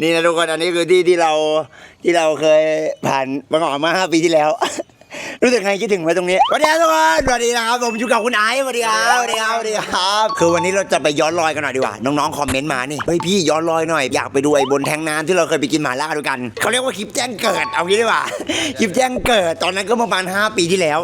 นี่นะทุกคนอันนี้คือที่ที่เราที่เราเคยผ่านมาก่อนมาห้าปีที่แล้ว รู้สึกไงคิดถึงไว้ตรงนี้สวัสดีครับทุกคนสวัสดีนะครับผมอยู่กับคุณไอซ์สวัสดีครับสวัสดีครับสวัสดีครับ คือวันนี้เราจะไปย้อนรอยกันหน่อยดีกว่าน้องๆคอมเมนต์มานี่เฮ้ยพี่ย้อนรอยหน่อยอยากไปดูไอ้บนแทงน้ำที่เราเคยไปกินหมาล่าด้วยกันเขาเรียกว่าคลิปแจ้งเกิดเอางี้ดีกว่าคลิปแจ้งเกิดตอนนั้นก็ประมาณ5ปีที่แล้ว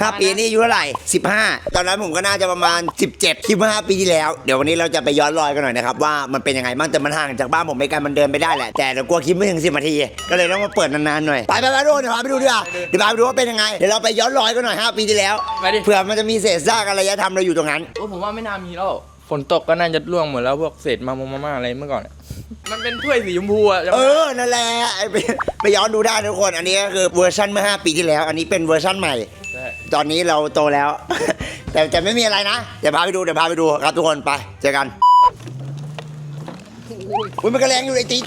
ห้าปีนี่อายุเท่าไหร่สิบห้าตอนนั้นผมก็น่าจะประมาณ 17คิดว่าห้าปีที่แล้ว เดี๋ยววันนี้เราจะไปย้อนรอยกันหน่อยนะครับว่ามันเป็นยังไงบ้างแต่มันห่างจากบ้านผมไม่ไกลมันเดินไปได้แหละแต่เดี๋ยวกลัวคลิปไม่ถึงสิบนาทีก็เลยต้องมาเปิดนานๆหน่อยไปไปไปดูเดี๋ยวพาไปดูดีกว่าเดี๋ยวพาไปดูว่าเป็นยังไงเดี๋ยวเราไปย้อนรอยกันหน่อยห้าปีที่แล้วไปดิ เผื่อมันจะมีเศษซากอารยธรรมเราอยู่ตรงนั้น โอ้ผมว่าไม่น่ามีแล้ว ฝนตกก็น่าจะร่วงหมดแล้วพวกเศษมามงมาม่าอะไรเมื่อก่อนอะมันเป็นถ้วยสีชมพูอะเออ นั่นแหละไอ้ไปไปย้อนดูได้ทุกคน อันนี้ก็คือเวอร์ชันเมื่อ 5 ปีที่แล้ว อันนี้เป็นเวอร์ชันใหม่ใช่ ตอนนี้เราโตแล้ว แต่จะไม่มีอะไรนะ เดี๋ยวพาไปดูเดี๋ยวพาไปดูครับทุกคนไปเจอกันอุ้ยมันกระแรงอยู่ไอ้ตี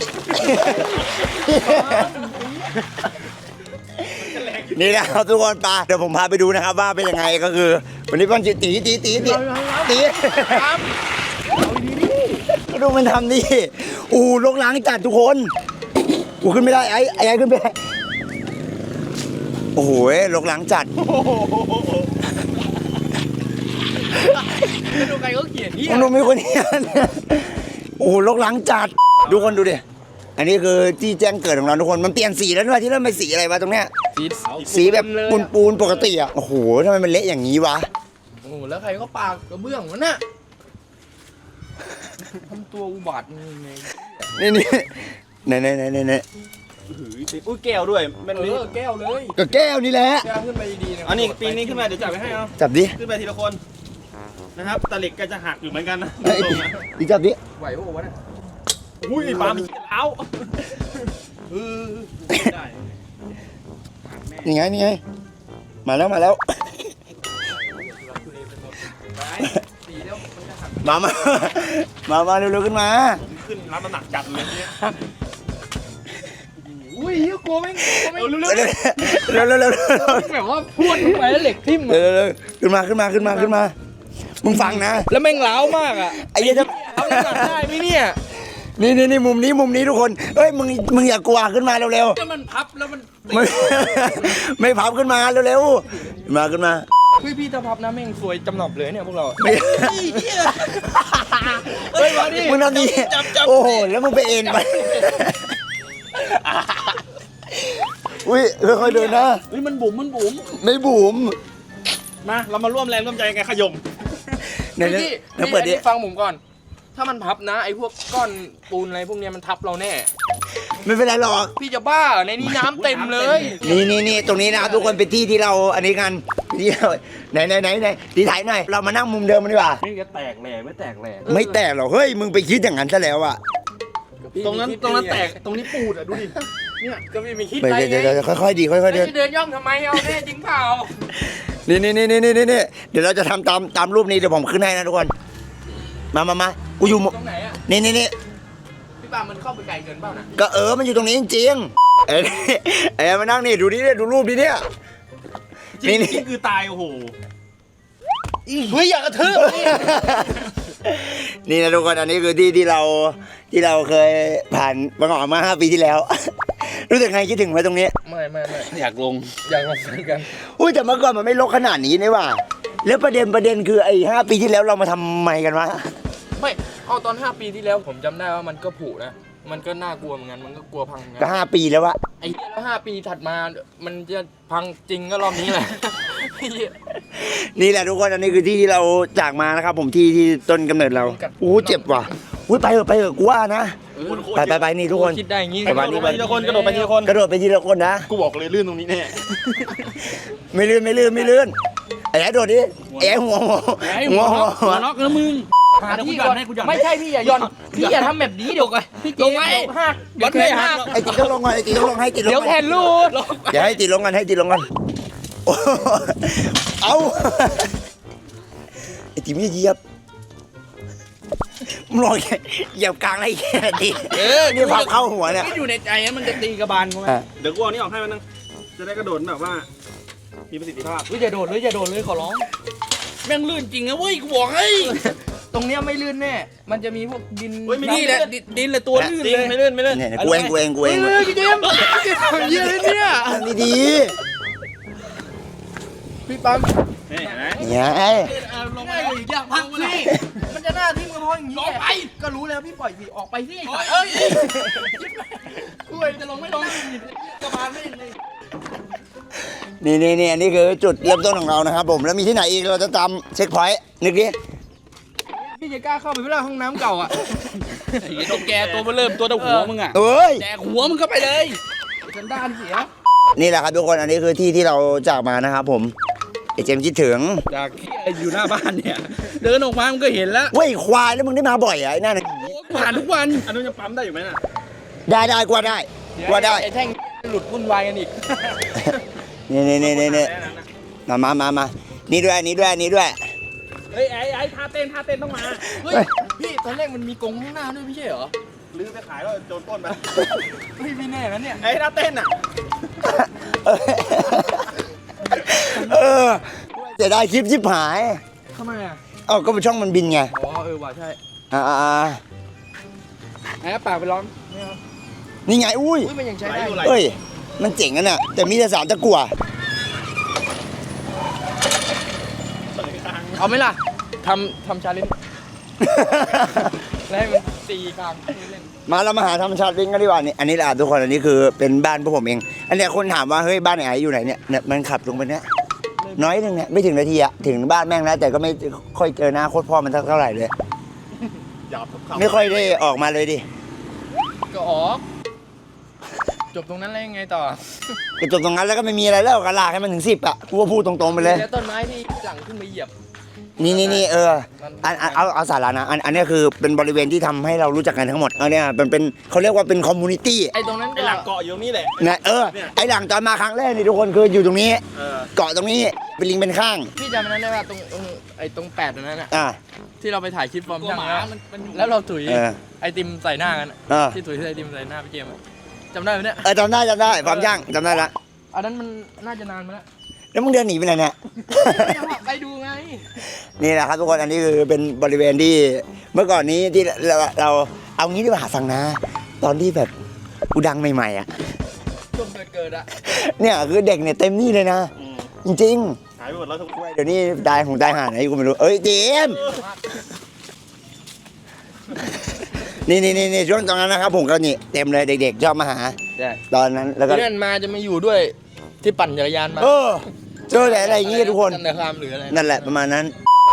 นี่นะครับทุกคนไปเดี๋ยวผมพาไปดูนะครับว่าเป็นยังไงก็คือ วันนี้มันจะตีตีตีตีตีดูมันทำดิอู้ลงล้างจัดทุกคนกูขึ้นไม่ได้ไอ้ไอ้ไอ้ขึ้นไปได้โอ้โหลงล้างจัดไม่ดูใครก็เขียนนี่มันดูมีคนเห็นโอ้โหลกหลังจัด ดูคนดูดิ อันนี้คือที่แจ้งเกิดของเราทุกคน มันเปลี่ยนสีแล้วด้วยที่เริ่มเป็นสีอะไรวะตรงเนี้ย สีสีแบบปูนปูนๆปกติอะ โอ้โหทำไมมันเละอย่างนี้วะ โอ้โหแล้วใครก็ปากกระเบื้องวะน่ะทำตัวอุบาทนี่ไงนี่นี่ไหนไหนไหนไหนไหนอุ้ยแก้วด้วยแม่นเอนี้อแก้วเลยก็แก้วนี่แหละ แก้วขึ้นไปดีๆนะอันนี้ปีนี้ขึ้นมาเดี๋ยวจับไปให้เอาจับดิขึ้นไปทีละคนนะครับตะเหล็กก็จะหักอยู่เหมือนกันนะเอ้ยตรงๆนะดิจับดิไหวปะวะเนี่ยอุ้ยปลามีขี้เล้าเออได้นี่ไงนี่ไง มาแล้วมาแล้วสีแล้วมันจะหักมามา มามาเร็วๆขึ้นมาขึ้นรับน้ำหนักจัดเลยเนี่ย อุ้ยเหี้ยกลัวแม่งกลัวแม่งเร็วเร็วเร็วเร็วเร็วแบบว่าพรวดลงไปแล้วเหล็กทิ่มเร็อะวเร็วขึ้นมาขึ้นมาขึ้นมาขึ้นมามึงฟังนะแล้วแม่งล้าวมากอะไอ้เหี้ยถ้าเอาน้ำหนักได้ไหมเนี่ยนี่นี่นี่มุมนี้มุมนี้ทุกคนเอ้ยมึงมึงอย่ากลัวขึ้นมาเร็วถ้ามันพับแล้วมันๆไม่ไม่พับขึ้นมาเร็วๆมาขึ้นมาเฮ้ยพี่ถ้าพับนะแม่งสวยจำหนอบเลยเนี่ยพวกเราไม่เฮ้ยมาดิมึงทำดีจับจับโอ้โหแล้วมึงไปเอ็นไป อุ้ยค่อยๆเดินนะ เฮ้ยมันบุ๋มมันบุ๋มไม่บุ๋มมาเรามาร่วมแรงร่วมใจกันขยมเนี่ยพี่เนี่ยเปิดดิพี่ฟังผมก่อน ถ้ามันพับนะไอ้พวกก้อนปูนอะไรพวกเนี้ยมันทับเราแน่ ไม่เป็นไรหรอก พี่จะบ้าในนี้น้ำเต็มเลย นี่นี่นี่ตรงนี้นะครับทุกคนเป็นที่ที่เราอันนี้กันที่เราไหนไหนไหนไหนดีถ่ายหน่อย เรามานั่งมุมเดิมมันดีกว่า นี่ก็แตกแหล่ไม่แตกแหล่ไม่แตกหรอกเฮ้ย มึงไปคิดอย่างนั้นซะแล้วอะตรงนั้นตรงนั้นแตกตรงนี้ปูดอะดูดิ เนี่ยก็ไม่มีคิดไม่อะไรเดี๋ยวไงเดี๋ยวเดี๋ยวค่อยๆดีค่อยๆเดิน จะเดินย่องทำไมเอาแน่จริงเปล่านี่นี่นี่นี่นี่นี่เดี๋ยวเราจะทำตามตามรูปนี้เดี๋ยวผมขึ้นให้นะทุกคน มามามากูอยู่มุมตรงไหนอะนี่นี่นี่พี่ปามันเข้าไปไกลเกินเปล่านะก็เออมันอยู่ตรงนี้จริงๆเอ้ยเอ้ยมานั่งนี่ดูนี่เนี่ยดูรูปนี้เนี่ย จรินี่งนี่ จริงคือตายโอ้โหเฮ้ยอยากกระทืบนี่นะทุกคนอันนี้คือที่ที่เราที่เราเคยผ่านมาก่อนมาห้าปีที่แล้ว รู้สึกไงคิดถึงไว้ตรงนี้ไม่ไม่ไม่อยากลงอยากลองเหมือนกันอุ้ยแต่เมื่อก่อนมันไม่รกขนาดนี้นี่หว่า แล้วประเด็นประเด็นคือไอ้ห้าปีที่แล้วเรามาทำไมกันวะไม่เอาตอน 5 ปีที่แล้วผมจำได้ว่ามันก็ผุนะ มันก็น่ากลัวเหมือนกันมันก็กลัวพังเหมือนกัก็นห้าปีแล้ววะไอ้เหี้ยแล้วห้าปีถัดมามันจะพังจริงก็รอบนี้แหละไอ้เหี้ย นี่แหละทุกคนอันนี้คือที่ที่เราจากมานะครับผมที่ที่ต้นกำเนิดเราอู้เจ็บว่ะอุ้ยไปเถอะไปเถอะกูว่านะ ไปไปไปนี่ทุกคนคิดได้อย่างงี้ไปกระโดดไปทีละคนกระโดดไปทีละคนกระโดดไปทีละคนนะกูบอกเลยลื่นตรงนี้แน่ไม่ลื่นไม่ลื่นไม่ลื่นไอ้ไอ้โดดดิไอ้ไอ้หัวหัวหัวหัวหัวล็อกแล้วมึงหาที่ก่อนไม่ใช่พี่อย่าย่อนพี่อย่าทำแบบนี้เดี๋ยวก่อนพี่ลงไว้หักเดี๋ยวแขนหักไอ้ตีต้องลงก่อนไอ้ตีต้องลงให้ตีลงเดี๋ยวก่แขอนนรูดอย่าให้ตีลงกันให้ตีลงกันโอ้เอาไอ้ตีไม่เหยียบ มึงลองเหยียบกลางอะไรแค่ตีเออ นี่พับเข้าหัวเนี่ยที่อยู่ในใจมันจะตีกระบาลเขาไหมอะ เดี๋ยวกูเอานี่ออกให้มันนึงจะได้กระโดดแบบว่า มีประสิทธิภาพ เฮ้ยอย่าโดดเลยอย่าโดดเลยขอร้อง แม่งลื่นจริงนะเว้ยกูบอกให้ตรงเนี้ยไม่ลื่นแน่ มันจะมีพวกดินเฮ้ยไม่ นี่แหละลื่นดินดินเลยตัวลื่นจริงเลยไม่เลื่อนไม่เลื่อนเนี่ยกูเองกูเองกูเองเฮ้ยพี่เจมส์พี่ทำเยี่ยเลยเนี่ยทำดีพี่ปั๊ม นี่เห็นไหมเนี่ยไอ้ลงไปอีกอย่าพังสิมันจะหน้าทิ่มกระเพาะอย่างนี้ไปก็รู้แล้วพี่ปล่อยสิออกไปสิเอ้ยกล้วยจะลงไม่ลงกระบาลไม่เลยนี่นี่นี่อันนี้คือจุดเริ่มต้นของเรานะครับผมแล้วมีที่ไหนอีกเราจะตามเช็คพอยต์นึกดิพี่จะกล้าเข้าไปไม่ได้ห้องน้ำเก่าอะไอ้ตุ๊กแกตัวมันเริ่มตัวเท่าหัวมึงอะเอ้ยแดกหัวมึงเข้าไปเลยสันด้านเสียนี่แหละครับทุกคนอันนี้คือที่ที่เราจากมานะครับผม ไอเจมส์คิดถึงจากที่อยู่หน้าบ้านเนี่ย เดินออกมามันก็เห็นแล้วเว้ยควายแล้วมึงได้มาบ่อยเหรอไอ้นั่นน่ะผ่านทุกวันอันนู้นยังปั๊มได้อยู่ไหมน่ะได้ได้กว่าได้กว่าได้ไอ้แท่งหลุดวุ่นวายกันอีกนี่นี่นี่นี่นี่มามามามานี่ด้วยอันนี้ด้วยอันนี้ด้วย เฮ้ยไอ้ไอ้ท่าเต้นท่าเต้นต้องมาเฮ้ยพี่ตอนแรกมันมีกรงข้างหน้าด้วยไม่ใช่เหรอลืมไปขายแล้วโจรปล้นไปเฮ้ยไม่แน่นะเนี่ยไอ้ท่าเต้นอะเออ จะได้คลิปชิบหาย ทำไมอะ เอ้าก็เป็นช่องมันบินไง อ๋อเออว่ะใช่อ่าอ่าอ่าไอ้ปากไปร้องนี่ไง อุ้ย อุ้ยมันยังใช้ได้เอ้ย มันเจ๋งกันน่ะ แต่มีแต่สามตะกั่วเอาไหมล่ะทำทำชาเลนจ์แล้วให้มันตีกลางเล่นมาเรามาหาธรรมชาติลิงกันดีกว่านี่อันนี้แหละทุกคน อันนี้คือเป็นบ้านพวกผมเอง อันเนี้ยคนถามว่า เฮ้ย บ้านไหนอยู่ไหนเนี่ยเนี่ย มันขับลงไปเนี่ย น้อยหนึงเนี่ยไม่ถึงนาทีอะถึงบ้านแม่งแล้วแต่ก็ไม่ค่อยเจอหน้าโคตรพ่อมันสักเท่าไหร่เลย หยาบทุกคำไม่ค่อยได้ออกมาเลยดิก็ออก จบตรงนั้นแล้วยังไงต่อก็จบตรงนั้นแล้วก็ไม่มีอะไรแล้วก็ลากให้มันถึงสิบอะกูว่าพูดตรงๆไปเลย แล้วต้นไม้ที่หลังขึ้นไปเหยียบ นี่นี่นี่เอออันอันเอาเอาสาระนะอันอันเนี้ยคือเป็นบริเวณที่ทำให้เรารู้จักกันทั้งหมดอันเนี้ยมันเป็นเขาเรียกว่าเป็นคอมมูนิตี้ไอ้ตรงนั้นไอ้หลักเกาะอยู่ตรงนี้แหละ นะเออไอหลังตอนมาครั้งแรกนี่ทุกคนคืออยู่ตรงนี้ เออ เกาะตรงนี้เป็นลิงเป็นข้างพี่จำมันนั้นได้ว่าตรงตรงไอ้ตรงแปดตรงนั้นอะอ่าที่เราไปถ่ายคลิปฟอร์มตัวช่างหมาแล้วมันมันอยู่แล้วเราถุยเออไอติมใส่หน้ากันอะเออ ที่ถุยไอติมใส่หน้าพี่เจมส์อะจำได้ไหมเนี่ยเออจำได้จำได้ความย่างจำได้ละอันนั้นมันน่าจะนานมาแล้ว แล้วมึงเดินหนีไปไหนเนี่ย จังหวะไปดูไง นี่แหละครับทุกคนอันนี้คือเป็นบริเวณที่เมื่อก่อนนี้ที่เราเราเอางี้ดีกว่าฟังนะ ตอนที่แบบกูดังใหม่ๆอะ ช่วงเกิดเกิดๆอะเนี่ยคือเด็กเนี่ยเต็มนี่เลยนะอืมจริงหายไปหมดแล้วทุกคนๆเดี๋ยวนี้ตายของตายหาไหนกูไม่รู้ เอ้ยเจมส์นี่นี่นี่นี่ช่วงตอนนั้นนะครับผมก็นี่เต็มเลยเด็กๆชอบมาหาใช่ตอนนั้นแล้วก็ที่นั่นมาจะมาอยู่ด้วยที่ปั่นจักรยานมา เออ เจอแต่อะไรอย่างงี้ทุกคนนันเดอร์คามหรืออะไรนั่นแหละประมาณนั้น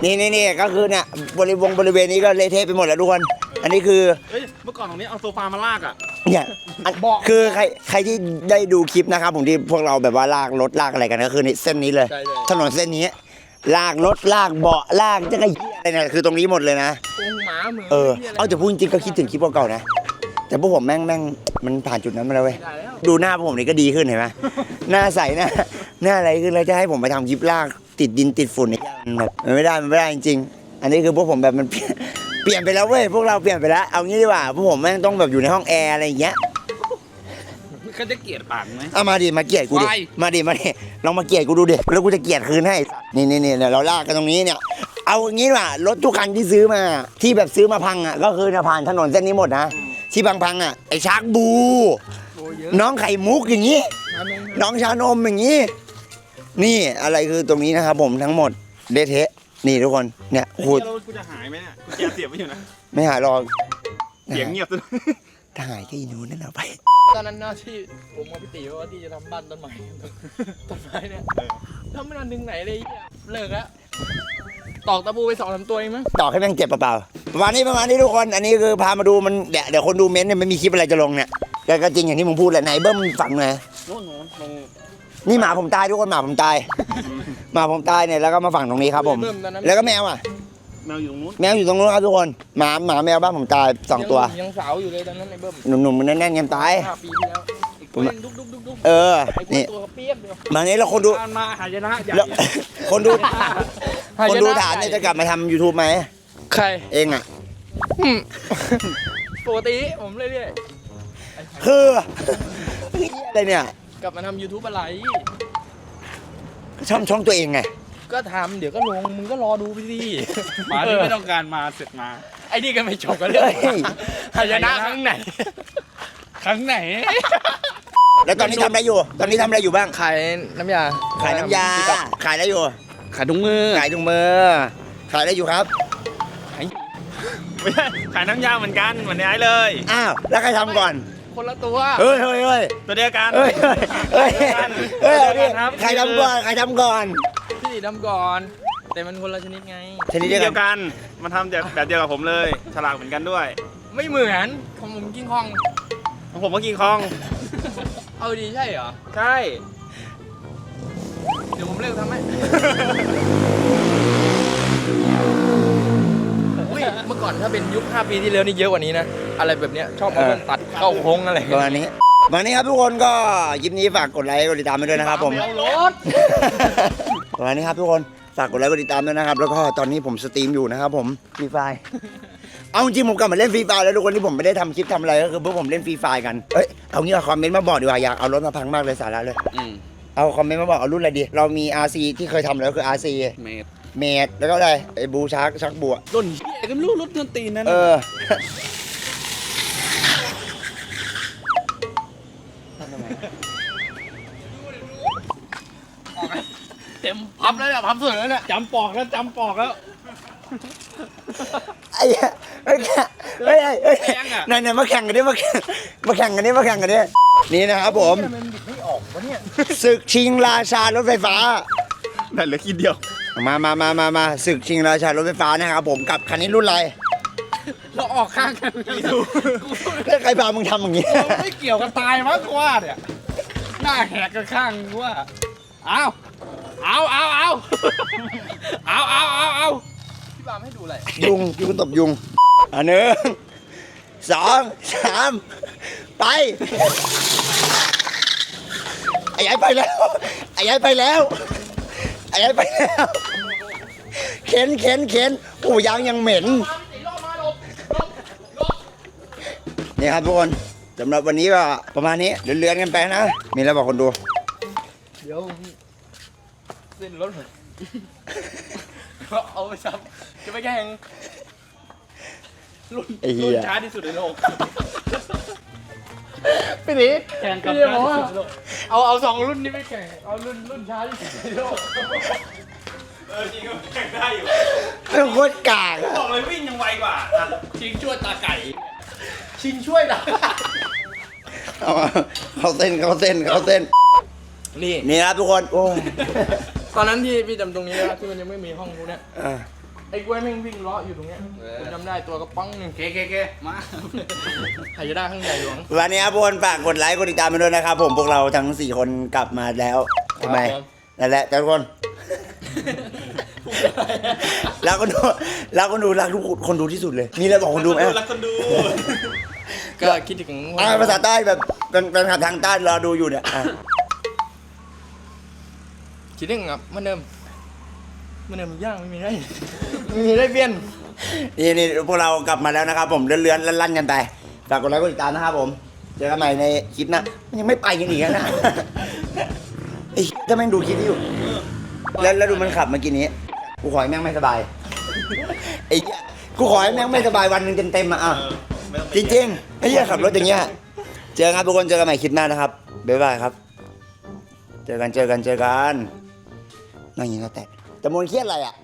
นี่นี่นี่ก็คือเนี่ยบริวงบริเวณนี้ก็เละเทะไปหมดแล้วทุกคน อันนี้คือเฮ้ยเมื่อก่อนตรงนี้เอาโซฟามาลากอะ เนี่ยอันคือใครใครที่ได้ดูคลิปนะครับผมที่พวกเราแบบว่าลากรถลากอะไรกันก็คือในเส้นนี้เลย ใช่เลยถนนเส้นนี้ ลากรถลากเบาะลากจักรยานอะไรเนี่ยคือตรงนี้หมดเลยนะตรงหมาเหมือนเออหี้ยะไรเอาแต่พูดจริงๆก็คิดถึงคลิปเก่าๆนะ แต่พวกผมแม่งแม่งมันผ่านจุดนั้นมาแล้วเว้ยได้แล้วดูหน้าพวกผมนี่ก็ดีขึ้นเห็นไหมหน้าใสหน้า หน้าอะไรขึ้นแล้วจะให้ผมไปทำคลิปลาก ติดดินติดฝุ่นนี่มันแบบมันไม่ได้มันไม่ได้จริงๆ อันนี้คือพวกผมแบบมันเปลี่ยนเปลี่ยนไปแล้วเว้ยพวกเราเปลี่ยนไปแล้วเอางี้ดีกว่าพวกผมแม่งต้องแบบอยู่ในห้องแอร์อะไรอย่างเงี้ยเขาจะเกลียดปากไหม เอามาดิมาเกลียดกูดิวายมาดิมาดิลองมาเกลียดกูดูดิแล้วกูจะเกลียดคืนให้นี่นี่นี่เดี๋ยวเราลากกันตรงนี้เนี่ย เอาอย่างงี้ดีกว่ารถทุกคันที่ซื้อมาที่แบบซื้อมาพังอะก็คือเนี่ยผ่านถนนเส้นนี้หมดนะที่พังๆอะไอ้ชาร์กบู โอ้เยอะน้องไข่มุกอย่างงี้น้ำเองนะน้องชานมอย่างนี้ นี่อะไรคือตรงนี้นะครับผมทั้งหมดเละเทะนี่ทุกคนเนี่ยเฮ้ยขูดแล้วกูจะหายไหมเนี่ยกูแกเสียบไว้อยู่นะไม่หายหรอกเสียงเงียบซะด้วยถ้าหายก็อีนูนั่นเอาไป ตอนนั้นนะที่ผมกับพี่ตีว่าที่จะทำบ้านต้นไม้ต้นไม้เนี่ยเออทำไม่นานถึงไหนเลยไอ้เหี้ยเลิกแล้วตอกตะปูไปสองสามตัวเองมั้งต่อให้แม่งเจ็บเปล่าๆประมาณนี้ประมาณนี้ทุกคน อันนี้คือพามาดูมันเดี๋ยวเดี๋ยวคนดูเม้นต์เนี่ยไม่มีคลิปอะไรจะลงเนี่ยแต่ก็จริงอย่างที่มึงพูดแหละไหนเบิ้มฝังหน่อยโน่นโน่นตรง นี่หมาผมตายทุกคนหมาผมตาย หมาผมตายเนี่ยแล้วก็มาฝังตรงนี้ครับผมเริ่มตอนนั้นแล้วก็แมวอะ แมวอยู่ตรงนู้นแมวอยู่ตรงนู้นครับทุกคนหมาหมาแมวบ้านผมตายสองตัว ยังยังสาวอยู่เลยตอนนั้นไอ้เบิ้มหนุ่มๆมันแน่นๆกันตายห้าปีที่แล้วไอ้กล้วยยังดุกดุกดุกดุกเออไอ้กล้วยนี่ตัวเปี้ยนเดียวมานี้เราคนดูผ่านมาหายนะใหญ่แล้วคนดูหายคนนะดูถามเนี่ยจะกลับมาทำ YouTube ไหมใครเองอะอืมปกติผมเรื่อยๆคืออะไรเนี่ยก ลับมาทำ YouTube อะไรช่องช่องตัวเองไง ก็ทำเดี๋ยวก็ลง มึงก็รอดูไปสิมาที่ไม่ต้องการมาเสร็จมา ไอ้นี่ก็ไม่จบกันเลยหายนะครั้งไหน ครั้งไหน แล้วตอนนี้ทำอะไรอยู่ ตอนนี้ทำอะไรอยู่บ้าง ขายน้ำยาขายน้ำยา ขายอะไรอยู่ ขายถุงมือ ขายถุงมือ ขายอะไรอยู่ครับ ไม่ใช่ขายน้ำยาเหมือนกันเหมือนในไอ้เลย อ้าว แล้วใครทำก่อน คนละตัว เฮ้ยเฮ้ยเฮ้ยตัวเดียวกัน เฮ้ยเฮ้ยเฮ้ยเฮ้ยเอาดิครับใครทำก่อนใครทำก่อนพี่ดำก่อน แต่มันคนละชนิดไง ชนิดเดีเดียวยวกันกัน มันทำแบบแบบเดียวกับผมเลย ฉลากเหมือนกันด้วย ไม่เหมือนของผมกิ้งคอง ของผมก็กิงคอง เอาดีใช่เหรอ ใช่ เดี๋ยวผมเลิกทำให้อุ้ยเมื่อก่อนถ้าเป็นยุค 5 ปีที่แล้วนี่เยอะกว่านี้นะ อะไรแบบเนี้ยชอบเอาเออเรื่องตัด เข้าโค้งอะไรประมาณนี้วันนี้ครับทุกคนก็คลิปนี้ฝากกดไลค์กดติดตามไปด้วยนะครับผมเอารถวันนี้ครับทุกคนฝากกดไลค์กดติดตามด้วยนะครับ แล้วก็ตอนนี้ผมสตรีมอยู่นะครับผมฟรีไฟเอาจริงๆผมกลับมาเล่นฟรีไฟแล้วทุกคนที่ผมไม่ได้ทำคลิปทำอะไรก็คือพวกผมเล่นฟรีไฟกันเอ้ยเอางี้เอาคอมเมนต์มาบอกดีกว่าอยากเอารถมาพังมากเลยสาระเลยอืมเอาคอมเมนต์มาบอกเอารุ่นอะไรดี เรามี RC ที่เคยทำแล้วคือ RC เมตรเมดแล้วก็อะไรไอ้บูชักชักบัวต้นเหี้ยก็ไม่รู้รถเงินตีนนั่นเออ เต็มพับแล้วเนี่ยพับสุดแล้วเนี่ยจำปอกแล้วจำปอกแล้ว ไอ้เหี้ยเฮ้ยเฮ้ยเฮ้ยเฮ้ยแรงอะ ไหนไหนมาแข่งกันดิมาแข่งมาแข่งกันดิมาแข่งกันดินี่นะครับผมมันบิดไม่ออกวะเนี่ยศึกชิงราชารถไฟฟ้า นั่นเหลือขีดเดียวมามามามามาศึกชิงราชารถไฟฟ้านะครับผมกับคันนี้รุ่นอะไรเราออกข้างกันไม่ดูแล้วใครพามึงทำอย่างนี้ ไม่เกี่ยวกับตายมั้งกูว่าเนี่ยหน้าแหกกันข้างกูว่า เอาเอาเอาเอาเอาเอาเอาเอาพี่บามให้ดูอะไรยุงยุงตบยุงอันหนึ่งสองสามไปไอ้ยัยไปแล้วไอ้ยัยไปแล้วไอ้ยัยไปแล้วเข็นเข็นเข็นโอ้ยางยังเหม็นนี่ครับทุกคนสำหรับวันนี้ก็ประมาณนี้เลื่อนๆกันไปนะ มีอะไรบอกคนดู เดี๋ยวเส้นรถผมก็เอาไปซับจะไปแข่งรุ่นไอ้เหี้รุ่นยช้าที่สุดในโลกพี่หนีแข่งกับพี่จะบอกว่าช้าที่สุดในโลกเอาเอาสองรุ่นนี้ไปแข่งเอารุ่นรุ่นช้าที่สุดในโลกเออจริงก็แข่งได้อยู่เป็นโคตรกากอะบอกเลยวิ่งยังไวกว่าอะชิงช่วยตาไก่ ชิงช่วยนะเอามาเขาเส้นเขาเส้นเขาเส้น นี่ นี่ครับทุกคนโอ้ยตอนนั้นที่พี่จำตรงนี้นะที่มันยังไม่มีห้องนู้นเนี่ยเออไอ้กล้วยแม่งวิ่งเลาะอยู่ตรงเนี้ยผมจำได้ตัวกระป๋องหนึ่งเคเคเคมาหายาด้าข้างใหญ่หลวงวันนี้ครับทุกคนฝากกดไลค์กดติดตามไปด้วยนะครับ ผมพวกเราทั้งสี่คนกลับมาแล้วทำไมครับผมนั่นแหละทุกคนแล้วก็ดูแล้วก็ดูรักทุกคนดูที่สุดเลยมีอะไรบอกคนดูไหมรักคนดู ก็คิดถึงอ่าภาษาใต้แบบเป็นเป็นขับทางใต้รอดูอยู่เนี่ย อะคิดถึงอะเหมันเดิมเหมันเดิมย่างไม่มีได้ไม่มีได้เปลี่ยน นี่นี่พวกเรากลับมาแล้วนะครับ ผมเลื่อนๆลั่นๆกันไปฝากกดไลค์กดติดตามนะครับผม เจอกันใหม่ในคลิปหน้ามันยังไม่ไปกันอีกนะไอ้ถ้าแม่งดูคลิปนี้อยู่แล้วแล้วดูมันขับเมื่อกี้นี้กูขอให้แม่งไม่สบายไอ้เหี้ยกูขอให้แม่งไม่สบายวันหนึ่งเต็มๆอะอะไม่ต้องไปจริงๆไอ้เหี้ยขับรถอย่างเงี้ยเจอกันครับทุกคนเจอกันใหม่คลิปหน้านะครับบ๊ายบายครับ เจอกันเจอกันเจอกัน นั่งอย่างนี้ก็แตกแต่มนเครียดอะไรอะ